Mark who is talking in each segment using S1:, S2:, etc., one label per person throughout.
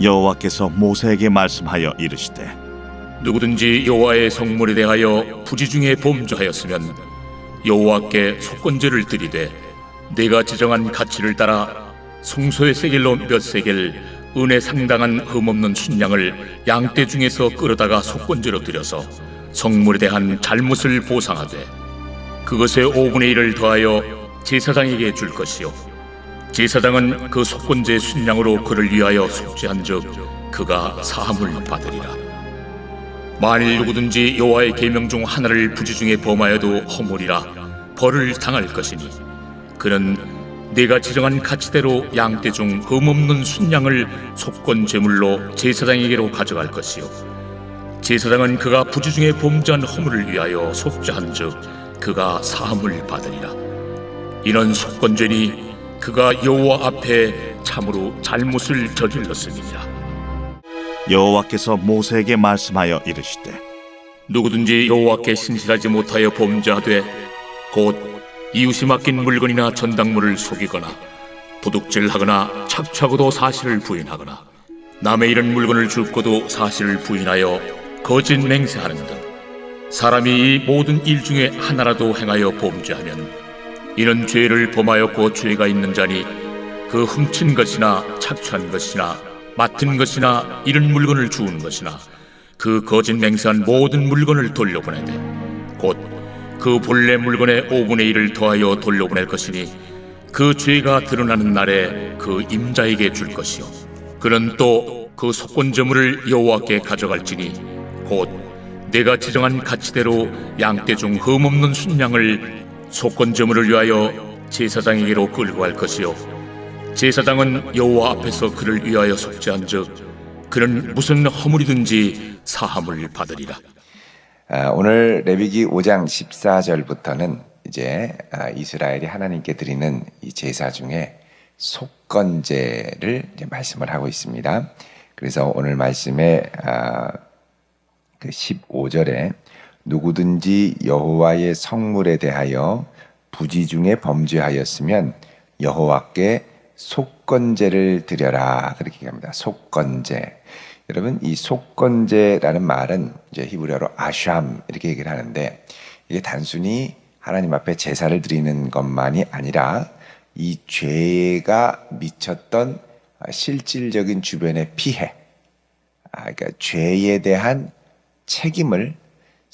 S1: 여호와께서 모세에게 말씀하여 이르시되
S2: 누구든지 여호와의 성물에 대하여 부지 중에 범죄하였으면 여호와께 속건제를 드리되 내가 지정한 가치를 따라 성소의 세겔로 몇 세겔 은혜 상당한 흠없는 순양을 양떼 중에서 끌어다가 속건제로 드려서 성물에 대한 잘못을 보상하되 그것의 5분의 1을 더하여 제사장에게 줄 것이요 제사장은 그 속건제 순양으로 그를 위하여 속죄한즉 그가 사함을 받으리라. 만일 누구든지 여호와의 계명 중 하나를 부지 중에 범하여도 허물이라 벌을 당할 것이니 그는 내가 지정한 가치대로 양떼 중 흠없는 순양을 속건 제물로 제사장에게로 가져갈 것이요. 제사장은 그가 부지 중에 범죄한 허물을 위하여 속죄한즉 그가 사함을 받으리라. 이는 속건죄니 그가 여호와 앞에 참으로 잘못을 저질렀음이니라
S1: 여호와께서 모세에게 말씀하여 이르시되
S2: 누구든지 여호와께 신실하지 못하여 범죄하되 곧 이웃이 맡긴 물건이나 전당물을 속이거나 도둑질하거나 착취하고도 사실을 부인하거나 남의 이런 물건을 줍고도 사실을 부인하여 거짓 맹세하는 등 사람이 이 모든 일 중에 하나라도 행하여 범죄하면 이는 죄를 범하였고 죄가 있는 자니 그 훔친 것이나 착취한 것이나 맡은 것이나 이런 물건을 주운 것이나 그 거짓 맹세한 모든 물건을 돌려보내되 곧 그 본래 물건의 5분의 1을 더하여 돌려보낼 것이니 그 죄가 드러나는 날에 그 임자에게 줄 것이요. 그는 또 그 속건제물을 여호와께 가져갈지니 곧 내가 지정한 가치대로 양떼 중 흠없는 순양을 속건제물을 위하여 제사장에게로 끌고 갈 것이요 제사장은 여호와 앞에서 그를 위하여 속죄한즉 그는 무슨 허물이든지 사함을 받으리라.
S3: 아, 오늘 레위기 5장 14절부터는 이제 아, 이스라엘이 하나님께 드리는 이 제사 중에 속건제를 말씀을 하고 있습니다. 그래서 오늘 말씀에 아, 그 15절에 누구든지 여호와의 성물에 대하여 부지 중에 범죄하였으면 여호와께 속건제를 드려라 그렇게 얘기합니다. 속건제. 여러분 이 속건제라는 말은 이제 히브리어로 아샴 이렇게 얘기를 하는데 이게 단순히 하나님 앞에 제사를 드리는 것만이 아니라 이 죄가 미쳤던 실질적인 주변의 피해, 아, 그러니까 죄에 대한 책임을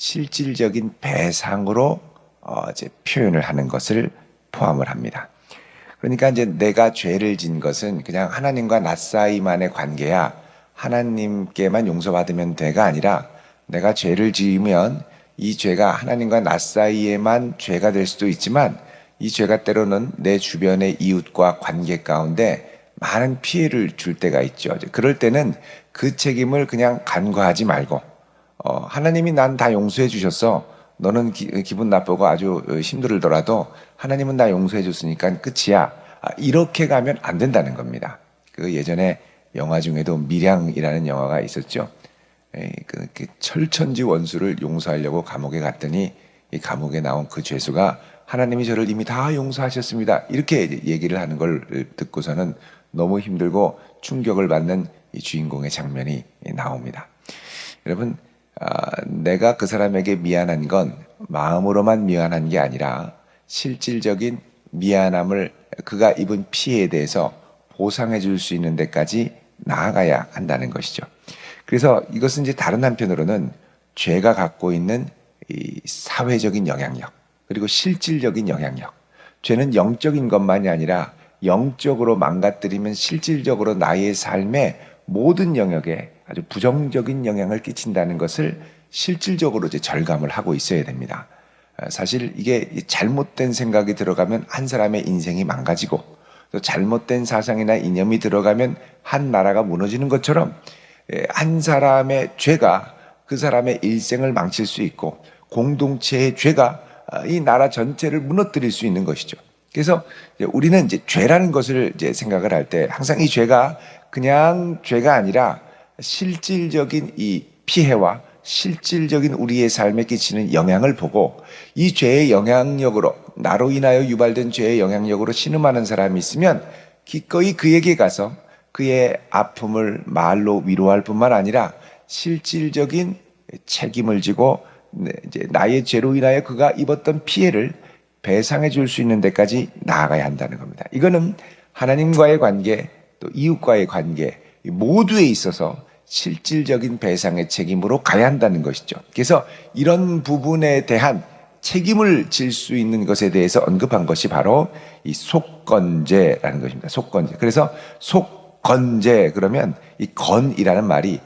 S3: 실질적인 배상으로 어, 이제 표현을 하는 것을 포함을 합니다. 그러니까 이제 내가 죄를 진 것은 그냥 하나님과 나 사이만의 관계야 하나님께만 용서받으면 돼가 아니라 내가 죄를 지으면 이 죄가 하나님과 나 사이에만 죄가 될 수도 있지만 이 죄가 때로는 내 주변의 이웃과 관계 가운데 많은 피해를 줄 때가 있죠. 그럴 때는 그 책임을 그냥 간과하지 말고 어, 하나님이 난 다 용서해 주셨어. 너는 기, 분 나쁘고 아주 힘들더라도 하나님은 나 용서해 줬으니까 끝이야. 아, 이렇게 가면 안 된다는 겁니다. 그 예전에 영화 중에도 미량이라는 영화가 있었죠. 에이, 그, 그 철천지 원수를 용서하려고 감옥에 갔더니 이 감옥에 나온 그 죄수가 하나님이 저를 이미 다 용서하셨습니다. 이렇게 얘기를 하는 걸 듣고서는 너무 힘들고 충격을 받는 이 주인공의 장면이 나옵니다. 여러분, 아, 내가 그 사람에게 미안한 건 마음으로만 미안한 게 아니라 실질적인 미안함을 그가 입은 피해에 대해서 보상해 줄 수 있는 데까지 나아가야 한다는 것이죠. 그래서 이것은 이제 다른 한편으로는 죄가 갖고 있는 이 사회적인 영향력, 그리고 실질적인 영향력. 죄는 영적인 것만이 아니라 영적으로 망가뜨리면 실질적으로 나의 삶의 모든 영역에 아주 부정적인 영향을 끼친다는 것을 실질적으로 이제 절감을 하고 있어야 됩니다. 아, 사실 이게 잘못된 생각이 들어가면 한 사람의 인생이 망가지고 또 잘못된 사상이나 이념이 들어가면 한 나라가 무너지는 것처럼 예, 한 사람의 죄가 그 사람의 일생을 망칠 수 있고 공동체의 죄가 아, 이 나라 전체를 무너뜨릴 수 있는 것이죠. 그래서 우리는 이제 죄라는 것을 이제 생각을 할 때 항상 이 죄가 그냥 죄가 아니라 실질적인 이 피해와 실질적인 우리의 삶에 끼치는 영향을 보고 이 죄의 영향력으로 나로 인하여 유발된 죄의 영향력으로 신음하는 사람이 있으면 기꺼이 그에게 가서 그의 아픔을 말로 위로할 뿐만 아니라 실질적인 책임을 지고 네, 이제 나의 죄로 인하여 그가 입었던 피해를 배상해 줄 수 있는 데까지 나아가야 한다는 겁니다. 이거는 하나님과의 관계 또 이웃과의 관계 이 모두에 있어서 실질적인 배상의 책임으로 가야 한다는 것이죠. 그래서 이런 부분에 대한 책임을 질 수 있는 것에 대해서 언급한 것이 바로 이 속건제라는 것입니다. 속건제. 그래서 속건제 그러면 이 건이라는 말이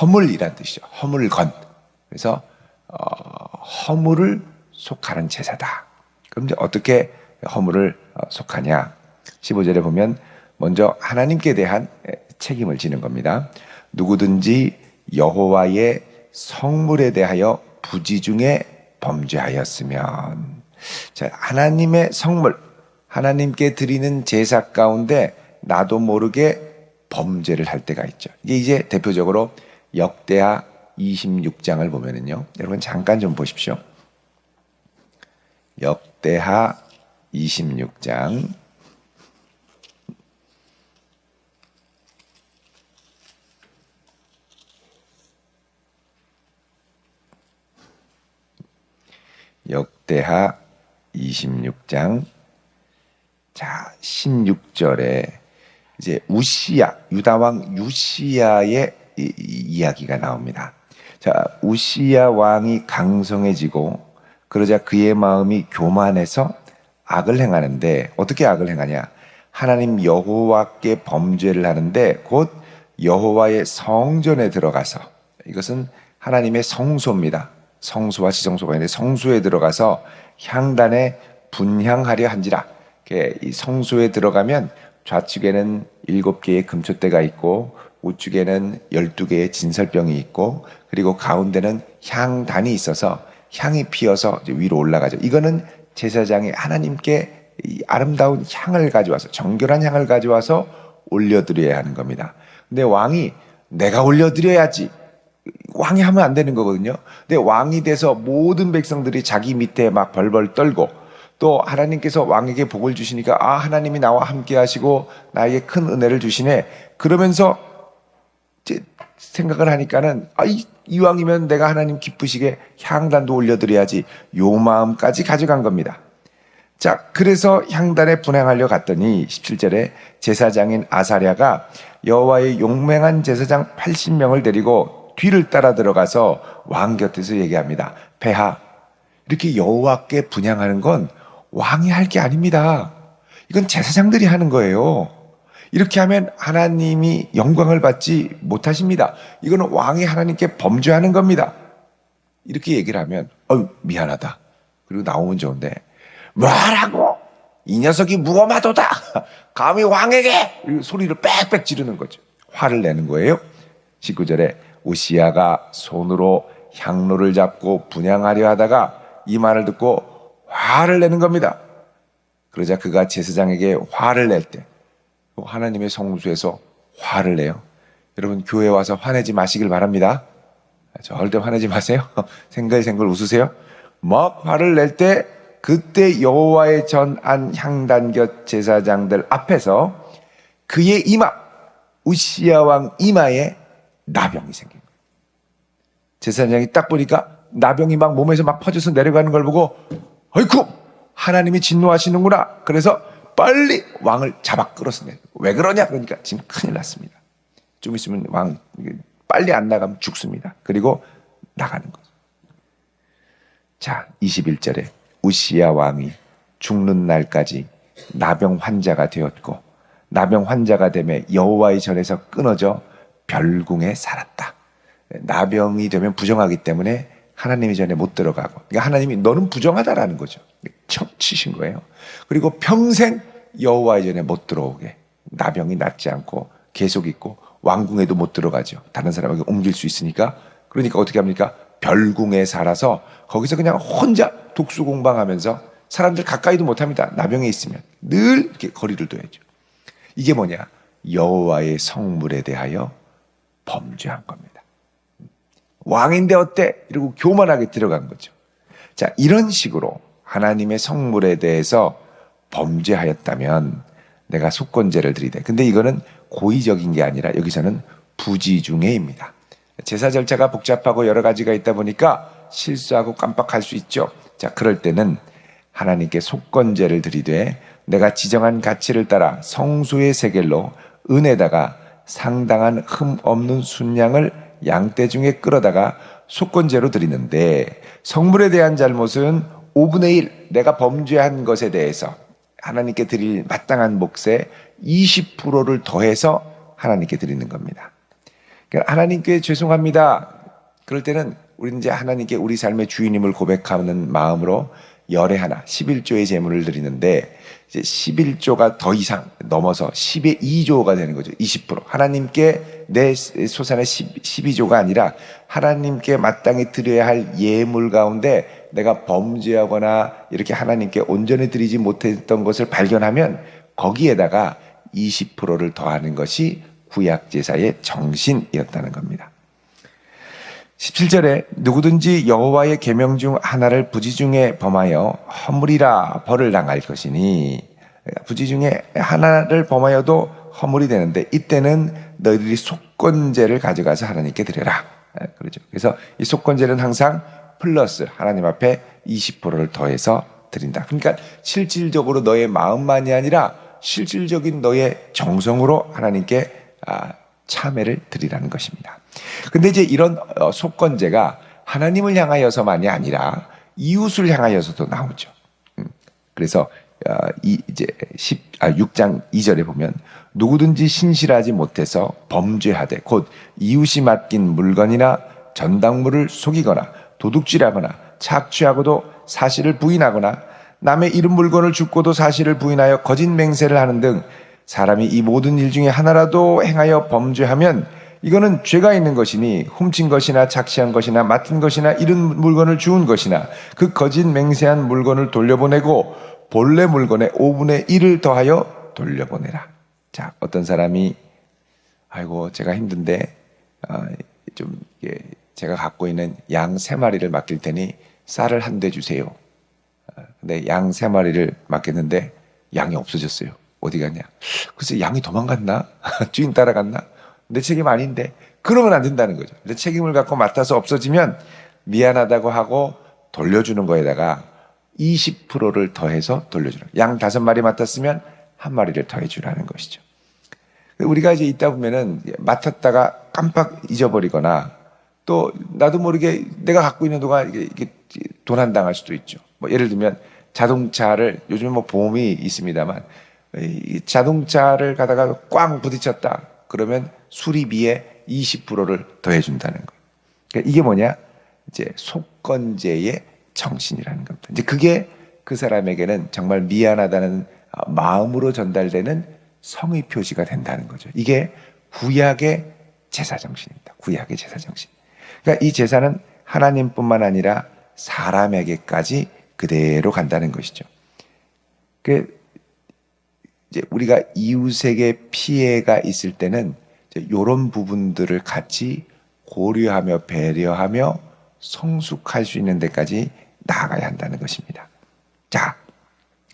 S3: 허물이라는 뜻이죠. 허물건. 그래서 어, 허물을 속하는 제사다. 그럼 이제 어떻게 허물을 어, 속하냐? 15절에 보면 먼저 하나님께 대한 책임을 지는 겁니다. 누구든지 여호와의 성물에 대하여 부지 중에 범죄하였으면 자, 하나님의 성물 하나님께 드리는 제사 가운데 나도 모르게 범죄를 할 때가 있죠. 이게 이제 대표적으로 역대하 26장을 보면은요. 여러분 잠깐 좀 보십시오. 역대하 26장 역대하 26장 자 16절에 이제 우시야 유다 왕 유시야의 이, 이 이야기가 나옵니다. 자 우시야 왕이 강성해지고 그러자 그의 마음이 교만해서 악을 행하는데 어떻게 악을 행하냐? 하나님 여호와께 범죄를 하는데 곧 여호와의 성전에 들어가서 이것은 하나님의 성소입니다. 성소와 지성소가 있는데 성소에 들어가서 향단에 분향하려 한지라. 이 성소에 들어가면 좌측에는 일곱 개의 금초대가 있고 우측에는 열두 개의 진설병이 있고 그리고 가운데는 향단이 있어서 향이 피어서 위로 올라가죠. 이거는 제사장이 하나님께 이 아름다운 향을 가져와서 정결한 향을 가져와서 올려드려야 하는 겁니다. 근데 왕이 내가 올려드려야지 왕이 하면 안 되는 거거든요. 근데 왕이 돼서 모든 백성들이 자기 밑에 막 벌벌 떨고 또 하나님께서 왕에게 복을 주시니까 아 하나님이 나와 함께 하시고 나에게 큰 은혜를 주시네. 그러면서 생각을 하니까는 아, 이, 이왕이면 내가 하나님 기쁘시게 향단도 올려드려야지 요 마음까지 가져간 겁니다. 자, 그래서 향단에 분향하려 갔더니 17절에 제사장인 아사랴가 여호와의 용맹한 제사장 80명을 데리고 뒤를 따라 들어가서 왕 곁에서 얘기합니다. 폐하, 이렇게 여호와께 분향하는 건 왕이 할 게 아닙니다. 이건 제사장들이 하는 거예요. 이렇게 하면 하나님이 영광을 받지 못하십니다. 이거는 왕이 하나님께 범죄하는 겁니다. 이렇게 얘기를 하면 어 미안하다. 그리고 나오면 좋은데 뭐라고? 이 녀석이 무엄하도다. 감히 왕에게 소리를 빽빽 지르는 거죠. 화를 내는 거예요. 19절에 우시야가 손으로 향로를 잡고 분양하려 하다가 이 말을 듣고 화를 내는 겁니다. 그러자 그가 제사장에게 화를 낼 때 하나님의 성수에서 화를 내요. 여러분 교회 와서 화내지 마시길 바랍니다. 절대 화내지 마세요. 생글생글 웃으세요. 막 화를 낼 때 그때 여호와의 전안 향단 곁 제사장들 앞에서 그의 이마 우시야 왕 이마에 나병이 거예요. 제사장이 딱 보니까 나병이 막 몸에서 막 퍼져서 내려가는 걸 보고 어이쿠 하나님이 진노하시는구나. 그래서 빨리 왕을 잡아 끌었습니다. 왜 그러냐? 그러니까 지금 큰일 났습니다. 좀 있으면 왕 빨리 안 나가면 죽습니다. 그리고 나가는 거죠. 자, 21절에 우시야 왕이 죽는 날까지 나병 환자가 되었고 나병 환자가 되매 여호와의 전에서 끊어져 별궁에 살았다. 나병이 되면 부정하기 때문에 하나님의 전에 못 들어가고 그러니까 하나님이 너는 부정하다라는 거죠. 척치신 거예요. 그리고 평생 여호와의 전에 못 들어오게 나병이 낫지 않고 계속 있고 왕궁에도 못 들어가죠. 다른 사람에게 옮길 수 있으니까 그러니까 어떻게 합니까? 별궁에 살아서 거기서 그냥 혼자 독수 공방하면서 사람들 가까이도 못 합니다. 나병에 있으면 늘 이렇게 거리를 둬야죠. 이게 뭐냐? 여호와의 성물에 대하여 범죄한 겁니다. 왕인데 어때? 이러고 교만하게 들어간 거죠. 자, 이런 식으로 하나님의 성물에 대해서 범죄하였다면 내가 속건제를 드리되. 근데 이거는 고의적인 게 아니라 여기서는 부지중해입니다. 제사 절차가 복잡하고 여러 가지가 있다 보니까 실수하고 깜빡할 수 있죠. 자, 그럴 때는 하나님께 속건제를 드리되 내가 지정한 가치를 따라 성소의 세겔로 은에다가 상당한 흠 없는 순양을 양떼 중에 끌어다가 속건제로 드리는데 성물에 대한 잘못은 5분의 1 내가 범죄한 것에 대해서 하나님께 드릴 마땅한 몫의 20%를 더해서 하나님께 드리는 겁니다. 그러니까 하나님께 죄송합니다. 그럴 때는 우리는 이제 하나님께 우리 삶의 주인임을 고백하는 마음으로 열에 하나 11조의 제물을 드리는데 이제 11조가 더 이상 넘어서 10의 2조가 되는 거죠. 20% 하나님께 내 소산의 10, 12조가 아니라 하나님께 마땅히 드려야 할 예물 가운데 내가 범죄하거나 이렇게 하나님께 온전히 드리지 못했던 것을 발견하면 거기에다가 20%를 더하는 것이 구약 제사의 정신이었다는 겁니다. 17절에 누구든지 여호와의 계명 중 하나를 부지 중에 범하여 허물이라 벌을 당할 것이니 부지 중에 하나를 범하여도 허물이 되는데 이때는 너희들이 속건제를 가져가서 하나님께 드려라. 그러죠. 그래서 이 속건제는 항상 플러스 하나님 앞에 20%를 더해서 드린다. 그러니까 실질적으로 너의 마음만이 아니라 실질적인 너의 정성으로 하나님께 아, 참회를 드리라는 것입니다. 근데 이제 이런 어, 속건제가 하나님을 향하여서만이 아니라 이웃을 향하여서도 나오죠. 음, 그래서 어, 이 이제 10, 아, 6장 2절에 보면 누구든지 신실하지 못해서 범죄하되 곧 이웃이 맡긴 물건이나 전당물을 속이거나 도둑질하거나 착취하고도 사실을 부인하거나 남의 이름 물건을 줍고도 사실을 부인하여 거짓 맹세를 하는 등 사람이 이 모든 일 중에 하나라도 행하여 범죄하면 이거는 죄가 있는 것이니 훔친 것이나 착취한 것이나 맡은 것이나 이런 물건을 주운 것이나 그 거짓 맹세한 물건을 돌려보내고 본래 물건의 5분의 1을 더하여 돌려보내라. 자, 어떤 사람이 아이고 제가 힘든데 아, 좀 이게 제가 갖고 있는 양 세 마리를 맡길 테니 쌀을 한 대 주세요. 아, 근데 양 세 마리를 맡겼는데 양이 없어졌어요. 어디 갔냐? 글쎄 양이 도망갔나? 주인 따라갔나? 내 책임 아닌데 그러면 안 된다는 거죠. 내 책임을 갖고 맡아서 없어지면 미안하다고 하고 돌려주는 거에다가 20%를 더해서 돌려주는 양 다섯 마리 맡았으면 한 마리를 더해주라는 것이죠. 우리가 이제 있다 보면은 맡았다가 깜빡 잊어버리거나 또 나도 모르게 내가 갖고 있는 동안 이게, 이게 도난 당할 수도 있죠. 뭐 예를 들면 자동차를 요즘 뭐 보험이 있습니다만 이 자동차를 가다가 꽝 부딪혔다 그러면 수리비에 20%를 더해 준다는 거예요. 그러니까 이게 뭐냐? 이제 속건제의 정신이라는 겁니다. 이제 그게 그 사람에게는 정말 미안하다는 마음으로 전달되는 성의 표시가 된다는 거죠. 이게 구약의 제사 정신입니다. 구약의 제사 정신. 그러니까 이 제사는 하나님뿐만 아니라 사람에게까지 그대로 간다는 것이죠. 그 이제 우리가 이웃에게 피해가 있을 때는 이런 부분들을 같이 고려하며 배려하며 성숙할 수 있는 데까지 나아가야 한다는 것입니다. 자,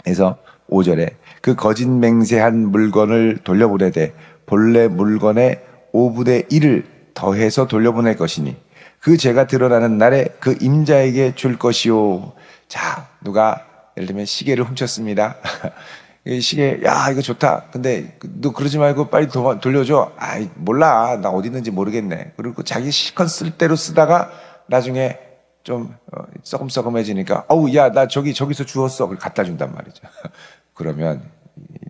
S3: 그래서 5절에 그 거짓 맹세한 물건을 돌려보내되 본래 물건의 5분의 1을 더해서 돌려보낼 것이니 그 죄가 드러나는 날에 그 임자에게 줄 것이요. 자, 누가 예를 들면 시계를 훔쳤습니다. 이 시계, 야, 이거 좋다. 근데 너 그러지 말고 빨리 도, 돌려줘. 아이, 몰라. 나 어디 있는지 모르겠네. 그리고 자기 실컷 쓸 대로 쓰다가 나중에 좀 어, 썩음썩음해지니까 어우 야 나 저기 저기서 주웠어. 갖다 준단 말이죠. 그러면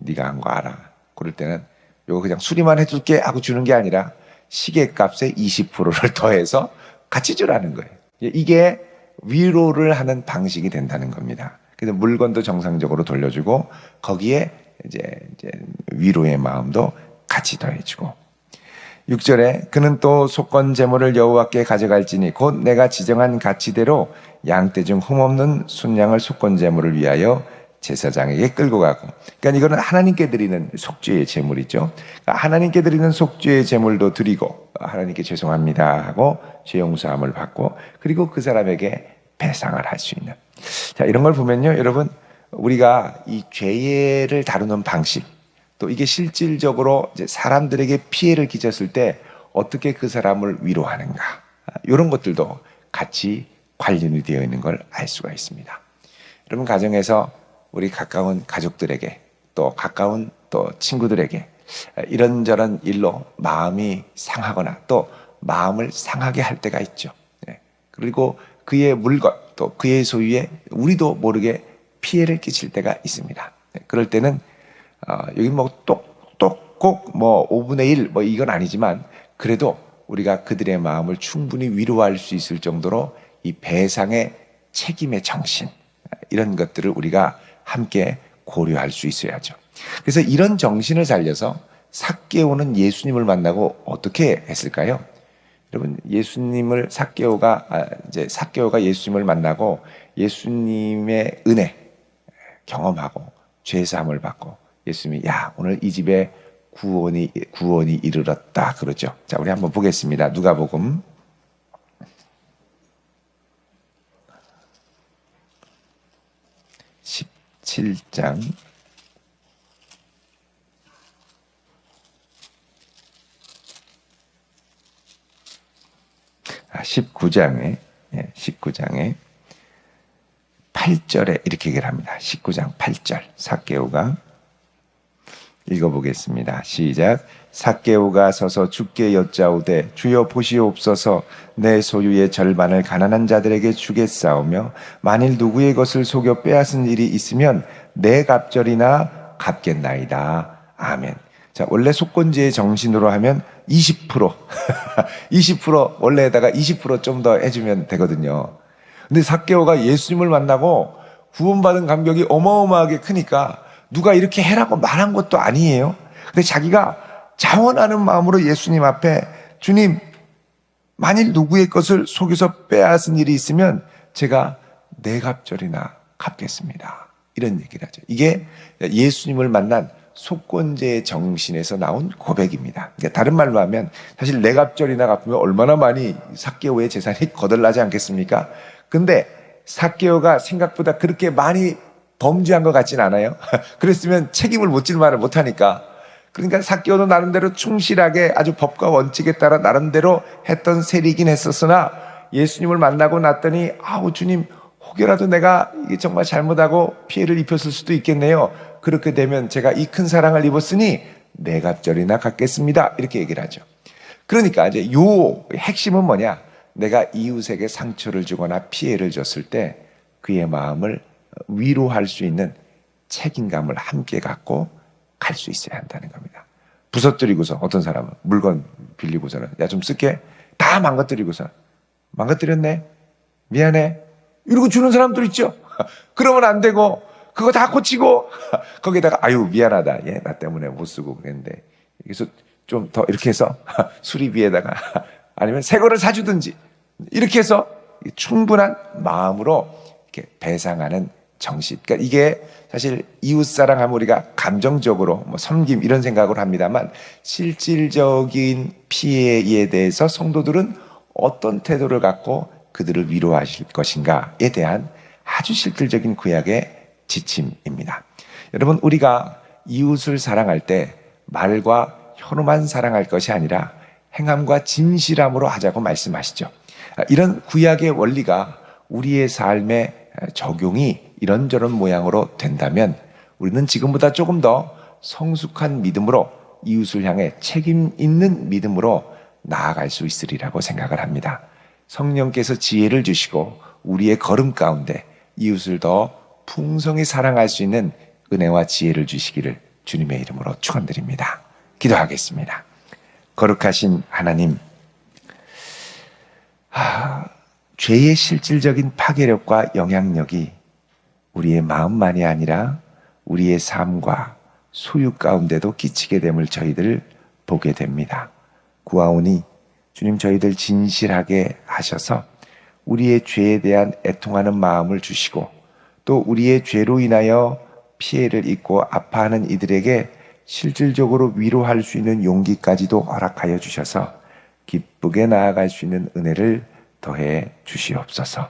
S3: 네가 한 거 알아. 그럴 때는 요거 그냥 수리만 해줄게 하고 주는 게 아니라 시계값의 20%를 더해서 같이 주라는 거예요. 이게 위로를 하는 방식이 된다는 겁니다. 그래서 물건도 정상적으로 돌려주고 거기에 이제, 이제 위로의 마음도 같이 더해주고 6절에 그는 또 속건 제물을 여호와께 가져갈지니 곧 내가 지정한 가치대로 양떼 중 흠없는 순양을 속건 제물을 위하여 제사장에게 끌고 가고. 그러니까 이거는 하나님께 드리는 속죄의 제물이죠. 그러니까 하나님께 드리는 속죄의 제물도 드리고 하나님께 죄송합니다 하고 죄 용서함을 받고 그리고 그 사람에게 배상을 할 수 있는. 자 이런 걸 보면요 여러분 우리가 이 죄를 다루는 방식 또 이게 실질적으로 사람들에게 피해를 끼쳤을 때 어떻게 그 사람을 위로하는가 이런 것들도 같이 관련이 되어 있는 걸 알 수가 있습니다. 여러분 가정에서 우리 가까운 가족들에게 또 가까운 또 친구들에게 이런저런 일로 마음이 상하거나 또 마음을 상하게 할 때가 있죠. 예. 그리고 그의 물건 또 그의 소유에 우리도 모르게 피해를 끼칠 때가 있습니다. 예. 그럴 때는 어, 여기 뭐 똑똑 꼭뭐 5분의 1 뭐 이건 아니지만 그래도 우리가 그들의 마음을 충분히 위로할 수 있을 정도로 이 배상의 책임의 정신 이런 것들을 우리가 함께 고려할 수 있어야죠. 그래서 이런 정신을 살려서 삭개오는 예수님을 만나고 어떻게 했을까요? 여러분 예수님을 삭개오가 아, 이제 삭개오가 예수님을 만나고 예수님의 은혜 경험하고 죄 사함을 받고 예수님이 야 오늘 이 집에 구원이 구원이 이르렀다 그러죠. 자 우리 한번 보겠습니다. 누가복음 17장 아, 19장에 예, 19장에 8절에 이렇게 얘기를 합니다. 19장 8절 사개오가 읽어보겠습니다. 시작. 사개오가 서서 주께 여짜오되 주여 보시옵소서 내 소유의 절반을 가난한 자들에게 주겠사오며 만일 누구의 것을 속여 빼앗은 일이 있으면 내 갑절이나 갚겠나이다. 아멘. 자, 원래 속건제의 정신으로 하면 20% 20% 원래에다가 20%좀 더 해주면 되거든요. 근데 사개오가 예수님을 만나고 구원받은 감격이 어마어마하게 크니까 누가 이렇게 해라고 말한 것도 아니에요. 근데 자기가 자원하는 마음으로 예수님 앞에 주님 만일 누구의 것을 속여서 빼앗은 일이 있으면 제가 내 갑절이나 갚겠습니다. 이런 얘기를 하죠. 이게 예수님을 만난 속건제의 정신에서 나온 고백입니다. 그러니까 다른 말로 하면 사실 내 갑절이나 갚으면 얼마나 많이 사개오의 재산이 거덜나지 않겠습니까? 근데 사개오가 생각보다 그렇게 많이 범죄한 것 같진 않아요. 그랬으면 책임을 묻질 말을 못하니까. 그러니까 사개오는 나름대로 충실하게 아주 법과 원칙에 따라 나름대로 했던 세리긴 했었으나 예수님을 만나고 났더니 아우 주님 혹여라도 내가 이게 정말 잘못하고 피해를 입혔을 수도 있겠네요. 그렇게 되면 제가 이 큰 사랑을 입었으니 내 갑절이나 갖겠습니다. 이렇게 얘기를 하죠. 그러니까 이제 요 핵심은 뭐냐? 내가 이웃에게 상처를 주거나 피해를 줬을 때 그의 마음을 위로할 수 있는 책임감을 함께 갖고 갈 수 있어야 한다는 겁니다. 부서뜨리고서 어떤 사람은 물건 빌리고서는 야 좀 쓸게. 다 망가뜨리고서 망가뜨렸네. 미안해. 이러고 주는 사람들 있죠. 그러면 안 되고 그거 다 고치고 거기다가 아유 미안하다. 예나 때문에 못 쓰고 그랬는데. 그래서 좀 더 이렇게 해서 수리비에다가 아니면 새 거를 사주든지. 이렇게 해서 충분한 마음으로 이렇게 배상하는 정신. 그러니까 이게 사실 이웃 사랑하면 우리가 감정적으로 뭐 섬김 이런 생각을 합니다만 실질적인 피해에 대해서 성도들은 어떤 태도를 갖고 그들을 위로하실 것인가에 대한 아주 실질적인 구약의 지침입니다. 여러분 우리가 이웃을 사랑할 때 말과 혀로만 사랑할 것이 아니라 행함과 진실함으로 하자고 말씀하시죠. 이런 구약의 원리가 우리의 삶에 적용이 이런저런 모양으로 된다면 우리는 지금보다 조금 더 성숙한 믿음으로 이웃을 향해 책임 있는 믿음으로 나아갈 수 있으리라고 생각을 합니다. 성령께서 지혜를 주시고 우리의 걸음 가운데 이웃을 더 풍성히 사랑할 수 있는 은혜와 지혜를 주시기를 주님의 이름으로 축원드립니다. 기도하겠습니다. 거룩하신 하나님, 아, 죄의 실질적인 파괴력과 영향력이 우리의 마음만이 아니라 우리의 삶과 소유 가운데도 끼치게 됨을 저희들 보게 됩니다. 구하오니 주님 저희들 진실하게 하셔서 우리의 죄에 대한 애통하는 마음을 주시고 또 우리의 죄로 인하여 피해를 입고 아파하는 이들에게 실질적으로 위로할 수 있는 용기까지도 허락하여 주셔서 기쁘게 나아갈 수 있는 은혜를 더해 주시옵소서.